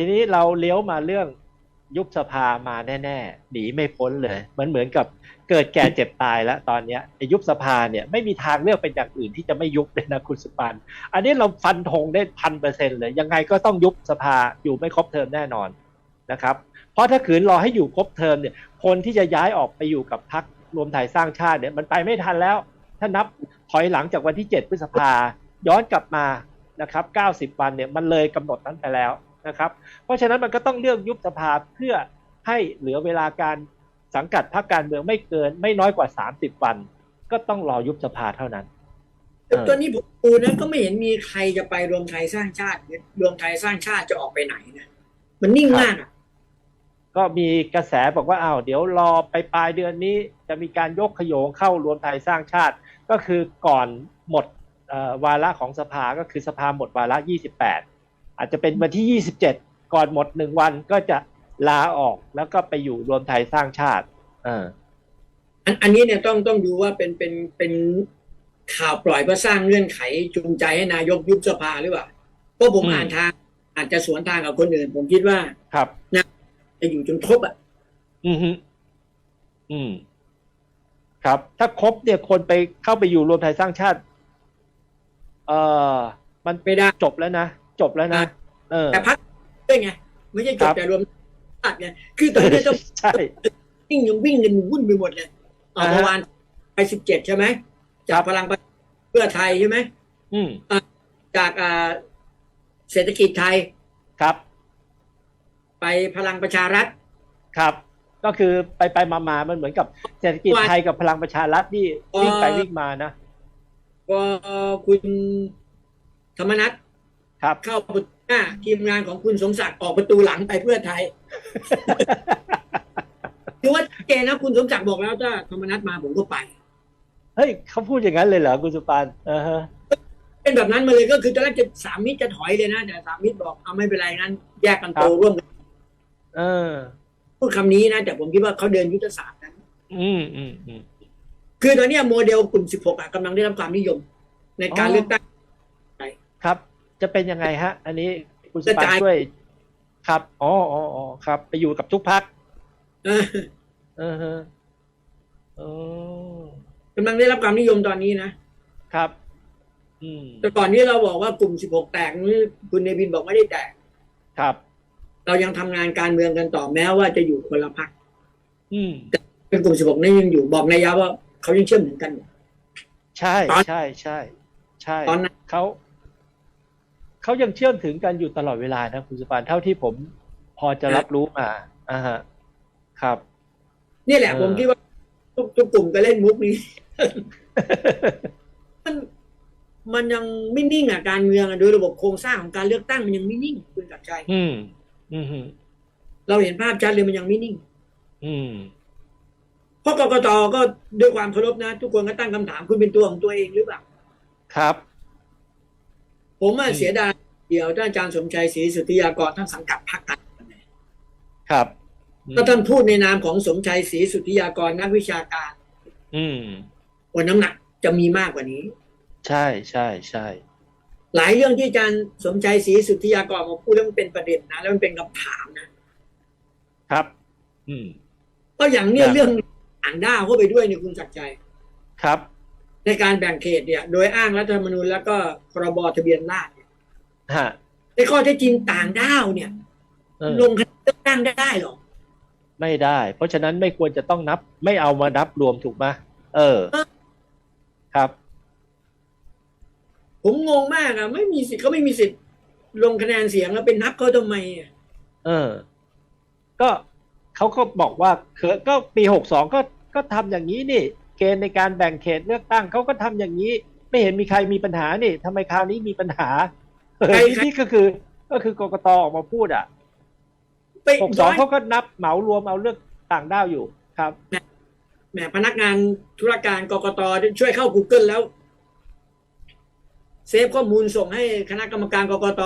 ทีนี้เราเลี้ยวมาเรื่องยุบสภามาแน่ๆหนีไม่พ้นเลยมันเหมือนกับเกิดแก่เจ็บตายแล้วตอนเนี้ยยุบสภาเนี่ยไม่มีทางเลือกเป็นอย่างอื่นที่จะไม่ยุบเลยนะคุณสุปัน อันนี้เราฟันธงได้พันเปอร์เซ็นต์เลย ยังไงก็ต้องยุบสภาอยู่ไม่ครบเทอมแน่นอนนะครับ เพราะถ้าขืนรอให้อยู่ครบเทอมเนี่ย คนที่จะย้ายออกไปอยู่กับพรรครวมไทยสร้างชาติเนี่ยมันไปไม่ทันแล้ว ถ้านับถอยหลังจากวันที่ 7 พฤษภาย้อนกลับมานะครับ90 วันเนี่ยมันเลยกำหนดนั้นไปแล้ว นะครับ เพราะฉะนั้นมันก็ต้องเลือกยุบสภาเพื่อให้เหลือเวลาการสังกัดพรรคการเมืองไม่เกินไม่น้อยกว่า 30 วัน ก็ต้องรอยุบสภาเท่านั้นแต่ตัวนี้ผมดูนะก็ไม่เห็นมีใครจะไปรวมไทยสร้างชาติเนี่ยรวมไทยสร้างชาติจะออกไปไหนนะมันนิ่งมากอะก็มีกระแสบอกว่าอ้าวเดี๋ยวรอไปปลายเดือนนี้ จะมีการยกขโยงเข้ารวมไทยสร้างชาติ ก็คือก่อนหมดเอ่อวาระของสภาก็คือสภาหมดวาระ 28 อาจจะเป็นวันที่ 27 ก่อนหมดหนึ่งวันก็จะลาออกแล้วก็ไปอยู่รวมไทยสร้างชาติเอออันอันนี้เนี่ยต้องต้องดูว่าเป็นเป็นเป็นข่าวปล่อยเพื่อสร้างเงื่อนไขจูงใจให้นายกยุบสภาหรือเปล่าเพราะผมอ่านทางอาจจะสวนทางกับคนอื่น ผมคิดว่าครับจะอยู่จนครบอะ อือฮึอืม ครับ ถ้าครบเนี่ยคนไปเข้าไปอยู่รวมไทยสร้างชาติ เออมันไม่ได้จบแล้วนะ จบแล้วนะเออแต่พักด้วยไงไม่ใช่จครับบแต่รวมชาติไงคือตอนนี้ต้องใช่วิ่งยังวิ่งกันวุ่นไปหมดเลยเอาอ่าฮะเมื่อวานไปสิบเจ็ดใช่ไหมจากพลังประเพื่อไทยใช่ไหมอืมจากอ่าเศรษฐกิจไทยครับ ไปพลังประชารัฐครับ ก็คือไปไปมามามันเหมือนกับเศรษฐกิจว่าไทยกับพลังประชารัฐที่เอ่อวิ่งไปวิ่งมานะก็คุณธรรมนัฐ ครับ เข้าประตูหน้าทีมงานของคุณสมศักดิ์ออกประตูหลังไปเพื่อไทยคือว่าชัดเจนนะคุณสมศักดิ์บอกแล้วถ้าธรรมนัฐมาผมก็ไป เฮ้ยเขาพูดอย่างนั้นเลยเหรอคุณสุปานเออฮะเป็นแบบนั้นมาเลยก็คือตอนแรกจะสามมิตรจะถอยเลยนะแต่สามมิตรบอกเอาไม่เป็นไรงั้น แยกกันโตร่วมกันเออ พูดคำนี้นะแต่ผมคิดว่าเขาเดินยุทธศาสตร์นั้น อืมอืมอืมคือตอนเนี้ยโมเดลกลุ่ม 16อะกำลังได้รับความนิยม ในการอ๋อเลือกตั้งครับ จะเป็นยังไงฮะ อันนี้คุณสุกระปานจายช่วย ครับอ๋ออ๋ออ๋อครับ ไปอยู่กับทุกพักเออเออฮะอ๋อกำลังได้รับความนิยมตอนนี้นะครับ อืมแต่ก่อนนี้เราบอกว่ากลุ่ม16แตกนี่คุณเนวินบอกไม่ได้แตกครับ เรายังทำงานการเมืองกันต่อแม้ว่าจะอยู่คนละพักอืมเป็นกลุ่ม16นี่ยังอยู่บอกนายยะว่าเขายังเชื่อมถึงกันอยู่ใช่ตอนใช่ใช่ใช่ตอนนั้นเขา เขายังเชื่อมถึงกันอยู่ตลอดเวลานะคุณสุปานเท่าที่ผมพอจะรับรู้มาอ่าฮะครับ นี่แหละเออผมคิดว่าทุกทุกกลุ่มก็เล่นมุกนี้ มันมันยังไม่นิ่งอะการเมืองอะโดยระบบโครงสร้างของการเลือกตั้งมันยังไม่นิ่งคุณกับชัยอืม อืมฮึเราเห็นภาพชัดเลยมันยังไม่นิ่ง อืมเพราะกกตก็ด้วยความเคารพนะ ทุกคนก็ตั้งคำถามคุณเป็นตัวของตัวเองหรือเปล่าครับ ผมอะอืมเสียดายเดียวท่านอาจารย์สมชัยศรีสุทธิยากรท่านสังกัดพรรคการเมืองครับอืมก็ท่านพูดในนามของสมชัยศรีสุทธิยากรนักวิชาการ อืมว่าน้ำหนักจะมีมากกว่านี้ ใช่ใช่ใช่หลายเรื่องที่อาจารย์สมชัยศรีสุทธิยากรมาพูดแล้วมันเป็นประเด็นนะแล้วมันเป็นคำถามนะ ครับ อืมก็อย่างเนี้คยรับเรื่องอ่างด้าวเข้าไปด้วยเนี่ยคุณศักดิ์ใจครับ ในการแบ่งเขตเนี่ย โดยอ้างรัฐธรรมนูญแล้วก็พรบทะเบียนราษฎร์เนี่ยฮะในข้อเท็จจริงต่างด้าวเนี่ย เออลงคะแนนเลือกตั้งได้หรอไม่ได้ เพราะฉะนั้นไม่ควรจะต้องนับ ไม่เอามานับรวมถูกไหมเออ ครับ ผมงงมากอะไม่มีสิทธิ์เขาไม่มีสิทธิ์ลงคะแนนเสียงแล้วเป็นนับเขาทำไมอะเออ ก็เขาก็บอกว่าเคยก็ปีหกสองก็ก็ทำอย่างนี้นี่ เกณฑ์ในการแบ่งเขตเลือกตั้งเขาก็ทำอย่างนี้ ไม่เห็นมีใครมีปัญหานี่ทำไมคราวนี้มีปัญหาเออนี่นี่ก็คือก็คือกกตออกมาพูดอะไปหกสย้อองนเขาก็นับเหมารวมเอาเลือกต่างด้าวอยู่ครับแหมพนักงานธุรการกกตช่วยเข้า Google แล้ว เซฟข้อมูลส่งให้คณะกรรมการกกต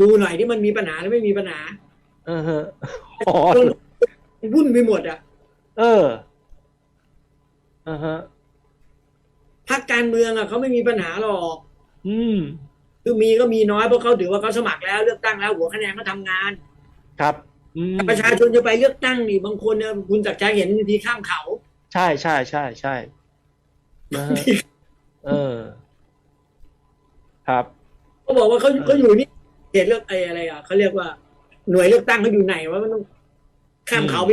ดูหน่อยที่มันมีปัญหาหรือไม่มีปัญหา เออฮะอ๋อวุ่นไปหมดอะ เออ อ่าฮะพักการเมืองอะเขาไม่มีปัญหาหรอก อืม คือมีก็มีน้อยเพราะเขาถือว่าเขาสมัครแล้วเลือกตั้งแล้ว หัวคะแนนก็ทำงาน ครับอืมประชาชนจะไปเลือกตั้งนี่บางคนเนี่ยคุณจักรชัยเห็นบางทีข้ามเขา ใช่ใช่ใช่ใช่นะฮะเออ ครับ เขาบอกว่าเขาเออเขาอยู่นี่เขตเลือกไอ้อะไรอะเขาเรียกว่าหน่วยเลือกตั้งเขาอยู่ไหนวะมันต้องข้ามเขาไป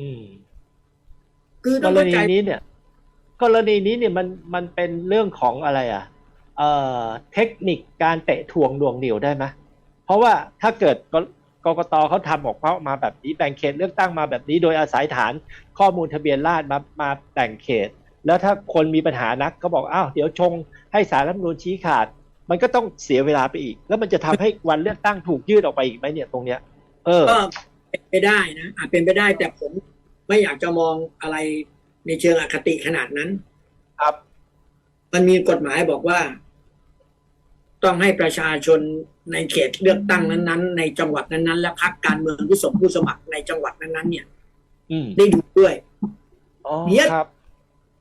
อืม คือกต้องรเข้าณีใจนี้เนี่ย กรณีนี้เนี่ยมันมันเป็นเรื่องของอะไรอะเอ่อเทคนิคการเตะถ่วงดวงเหนียวได้ไหมเพราะว่าถ้าเกิดกกกตเขาทำออกมาแบบนี้แบ่งเขตเลือกตั้งมาแบบนี้ โดยอาศัยฐานข้อมูลทะเบียนราษฎร์มามาแบ่งเขต แล้วถ้าคนมีปัญหานักก็บอกอ้าวเดี๋ยวชงให้สารรัฐธรรมนูญชี้ขาด มันก็ต้องเสียเวลาไปอีก แล้วมันจะทำให้วันเลือกตั้งถูกยืดออกไปอีกไหมเนี่ยตรงเนี้ย เออ ก็เป็นไปได้นะอาจเป็นไปได้แต่ผม ไม่อยากจะมองอะไรในเชิงอคติขนาดนั้น ครับ มันมีกฎหมายบอกว่า ต้องให้ประชาชนในเขตเลือกตั้งนั้นๆ ในจังหวัดนั้นๆ และพรรคการเมืองที่ส่งผู้สมัครในจังหวัดนั้นๆ เนี่ยอืมได้ดูด้วยอ๋อเดี๋ยวครับ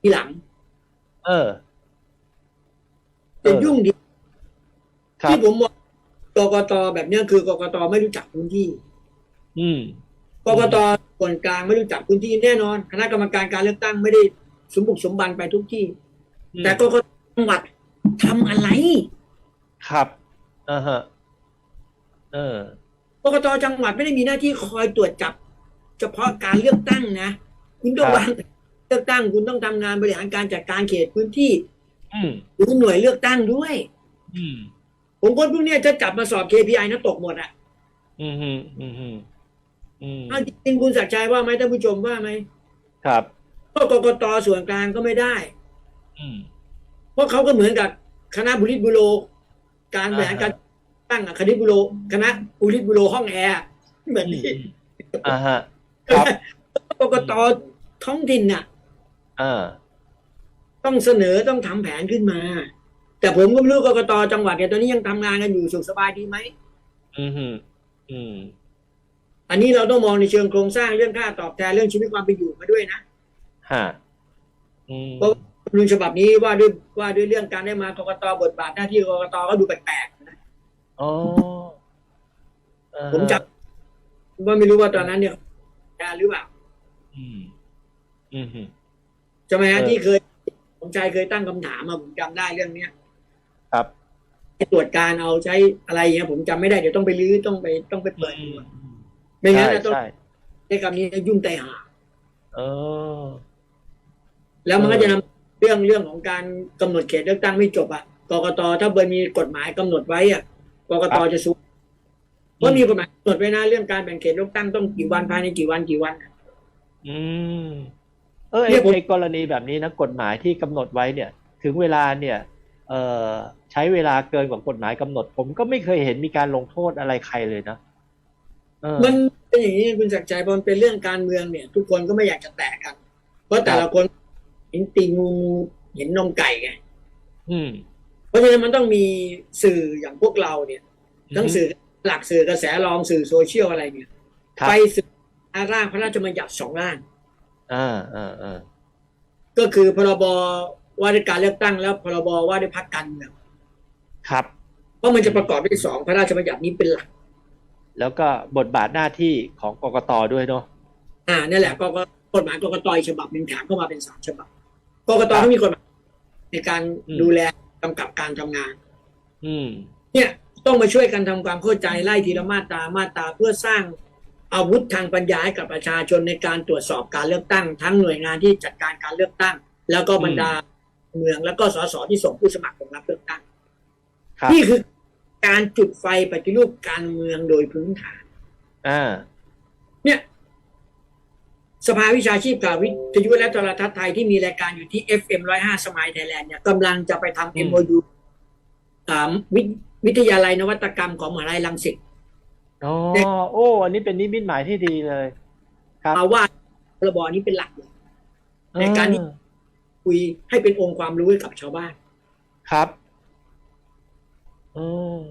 ทีหลัง เออจะยุ่งดีครับที่ผมมองกกตแบบเนี้ยคือกกตไม่รู้จักพื้นที่ อืม กกตส่วนกลางไม่รู้จักพื้นที่แน่นอน คณะกรรมการการเลือกตั้งไม่ได้สมบุกสมบันไปทุกที่ แต่กกตจังหวัดทำอะไร ครับอ่าฮะเออกกตจังหวัดไม่ได้มีหน้าที่คอยตรวจจับ เฉพาะการเลือกตั้งนะคุณต้องครับวางเลือกตั้งคุณต้องทำงานบริหารการจัดการเขตพื้นที่ อืมหรือหน่วยเลือกตั้งด้วย อืมผมคนพวกเนี้ยจะจับมาสอบ KPI นะตกหมดอะ อืมอืมอืมอืมอืม เอาจริงๆคุณศักดิ์ชัยว่าไหมท่านผู้ชมว่าไหมครับก็กกตส่วนกลางก็ไม่ได้ อืมเพราะเขาก็เหมือนกับคณะบุริษบุโร การบริหารการตั้งอะคณะบุโรคณะบุริษบุโรห้องแอร์เหมือนอืมที่อ่าฮะครับกกตท้องถิ่นน่ะอ่าต้องเสนอต้องทำแผนขึ้นมา แต่ผมก็ไม่รู้กกตจังหวัดเนี่ยตอนนี้ยังทำงานกันอยู่สุขสบายดีไหมอืมอืม อืมอันนี้เราต้องมองในเชิงโครงสร้างเรื่องค่าตอบแทนเรื่องชีวิตความเป็นอยู่มาด้วยนะฮะอืมเพราะรัฐธรรมนูญฉบับนี้ว่าด้วยว่าด้วยเรื่องการได้มากกตบทบาทหน้าที่กกตก็ดูแปลกๆนะอ๋ออ่าฮะผมจำว่าไม่รู้ว่าตอนนั้นเนี่ยการหรือเปล่าอืม อืมอืมใช่ไหมฮะเออที่เคยผมชายเคยตั้งคำถามมาผมจำได้เรื่องเนี้ยครับให้ตรวจการเอาใช้อะไรอย่างเงี้ยผมจำไม่ได้เดี๋ยวต้องไปรื้อต้องไปต้องไปเปิดอืดูม ไม่งั้นใช่นะต้องใช่ใช้คำนี้ยุ่งใจหา เออ แล้วมันก็เออจะนำเรื่องเรื่องของการกำหนดเขตเลือกตั้งไม่จบอะกกตถ้าเบอร์มีกฎหมายกำหนดไว้อะกกตจะสู้เพราะมีกฎหมายกำหนดไว้นะเรื่องการแบ่งเขตเลือกตั้งต้องกี่วันภายในกี่วันกี่วัน อืม เออไอ้เนี่ยผม ไอ้กรณีแบบนี้นะกฎหมายที่กำหนดไว้เนี่ย ถึงเวลาเนี่ย เอ่อใช้เวลาเกินกว่ากฎหมายกำหนด ผมก็ไม่เคยเห็นมีการลงโทษอะไรใครเลยนะเออ มันเป็นอย่างนี้คุณศักดิ์ใจพอมันเป็นเรื่องการเมืองเนี่ย ทุกคนก็ไม่อยากจะแตกกัน เพราะแต่ละคนเห็นตีงูเห็นนมไก่ไงอืมเพราะฉะนั้นมันต้องมีสื่ออย่างพวกเราเนี่ยทั้งสื่อหลักสื่อกระแสรองสื่อโซเชียลอะไรเนี่ยครับไปสื่ออาร่างพระราชบัญญัติสองร่างอ่าอ่าอ่าก็คือพรบว่าด้วยการเลือกตั้งแล้วพรบว่าด้วยพรรคการเมืองครับเพราะมันจะประกอบด้วยสองพระราชบัญญัตินี้เป็นหลัก แล้วก็บทบาทหน้าที่ของกกตด้วยเนาะอ่านั่นแหละก็ก็กฎหมายกกตอีกฉบับหนึ่งแถมเข้ามาเป็นสามฉบับกกตต้องมีกฎหมายในการดูแลกำกับการทำงาน อืม เนี่ยต้องมาช่วยกันทำความเข้าใจไล่ทีละมาตรามาตราเพื่อสร้างอาวุธทางปัญญาให้กับประชาชนในการตรวจสอบการเลือกตั้ง ทั้งหน่วยงานที่จัดการการเลือกตั้ง แล้วก็บรรดาเมืองแล้วก็สสที่ส่งผู้สมัครลงรับเลือกตั้งครับนี่คือ การจุดไฟปฏิรูปการเมืองโดยพื้นฐานอ่าเนี่ย สภาวิชาชีพข่าววิทยุและโทรทัศน์ไทยที่มีรายการอยู่ที่ FM 105สมัยไทยแลนด์เนี่ยกำลังจะไปทำ MOU อ่าวิวิทยาลัยนวัตกรรมของมหาลัยรังสิตอ๋อโอ้ อันนี้เป็นนิมิตหมายที่ดีเลย ครับมาว่าระบอบนี้เป็นหลักเลยในการที่เออคุยให้เป็นองค์ความรู้ให้กับชาวบ้าน ครับ อืม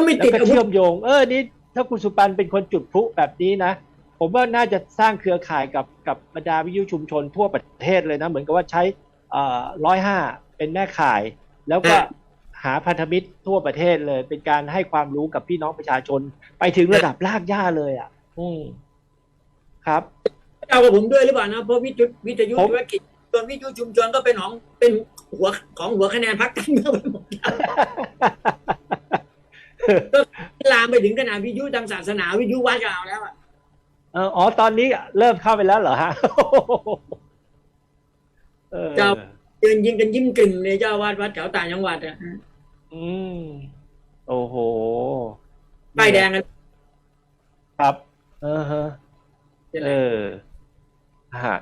ถ้าไม่แล้วติดก็อาวุธ เชื่อมโยง เออนี่ถ้าคุณสุปันเป็นคนจุดพลุแบบนี้นะ ผมว่าน่าจะสร้างเครือข่ายกับกับบรรดาวิทยุชุมชนทั่วประเทศเลยนะ เหมือนกับว่าใช้ร้อยห้าเป็นแม่ข่าย แล้วก็หาพันธมิตรทั่วประเทศเลย เป็นการให้ความรู้กับพี่น้องประชาชน ไปถึงระดับรากหญ้าเลยอะ อืมครับเอากับผมด้วยหรือเปล่านะเพราะวิทยุวิทยุผม ธุรกิจส่วนวิทยุชุมชนก็เป็นของเป็นหัวของหัวคะแนนพรรคการเมืองไปหมด ลามไปถึงขนาดวิทยุทางศาสนาวิทยุวัดก็เอาแล้วอะเอออ๋อตอนนี้เริ่มเข้าไปแล้วเหรอฮะเออยืนยิงกันยิ้มกึ่งเลยเจ้าวาดวัดแถวต่างจังหวัดอะอืมโอ้โหป้ายแดงกันครับ เออฮะเออฮะ